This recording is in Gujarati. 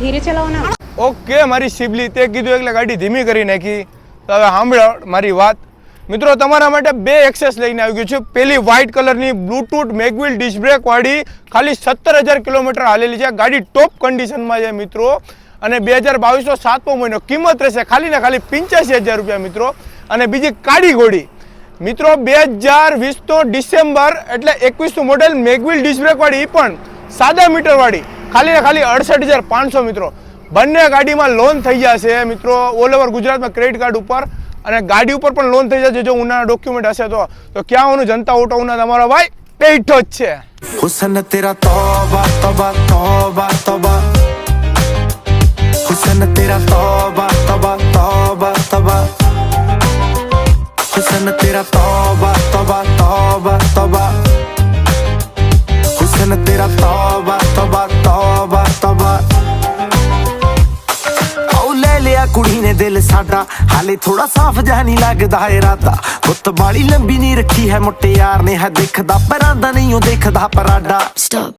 ધીરે ચલાવો ના. ઓકે, મારી સિબલી તે કીધું એટલે ગાડી ધીમી કરી નાખી. તો હવે સાંભળો મારી વાત. મિત્રો, તમારા માટે બે એક્સેસ લઈને આવી ગયું છે. પેલી વ્હાઇટ કલરની બ્લૂટૂથ મેગવિલ ડિસ્ક બ્રેક વાળી, ખાલી સત્તર હજાર કિલોમીટર હાલેલી છે. ગાડી ટોપ કન્ડિશનમાં છે, મિત્રો. અને બે હજાર બાવીસનો સાતમો મહિનો કિંમત રહેશે ખાલી ને ખાલી પંચ્યાસી હજાર રૂપિયા, મિત્રો. અને બીજી કાળી ઘોડી. મિત્રો, બે હજાર વીસનો ડિસેમ્બર એટલે એકવીસનું મોડેલ મેગવિલ બ્રેક વાળી ઈ પણ સાદા મીટર વાળી. ખાલી ને ખાલી અડસઠ હજાર પાંચસો મિત્રો. બંને ગાડીમાં લોન થઈ જશે મિત્રો ઓલ ઓવર ગુજરાતમાં ક્રેડિટ કાર્ડ ઉપર અને ગાડી ઉપર પણ લોન થઈ જશે. જો ઉનાના ડોક્યુમેન્ટ હશે તો તો ક્યાં ઓનું જનતા ઓટો ઉના તમારો ભાઈ બેઠો જ છે. હુસન, તેરા તોબા તોબા તોબા તોબા. હુસન, તેરા તોબા તોબા તોબા તોબા. હુસન, તેરા તોબા તોબા તોબા તોબા. ਕੁੜੀ ਨੇ ਦਿਲ ਸਾਡਾ, ਹਾਲੇ ਥੋੜਾ ਸਾਫ਼ ਜਿਹਾ ਨਹੀਂ ਲੱਗਦਾ ਇਰਾਦਾ। ਗੁੱਤ ਬਾਲੀ ਲੰਬੀ ਨਹੀਂ ਰੱਖੀ ਹੈ ਮੁੱਟਿਆਰ ਨੇ ਹੈ ਦੇਖਦਾ ਪਰਾਂਦਾ ਨਹੀਂ ਉਹ ਦੇਖਦਾ ਪਰਾਡਾ।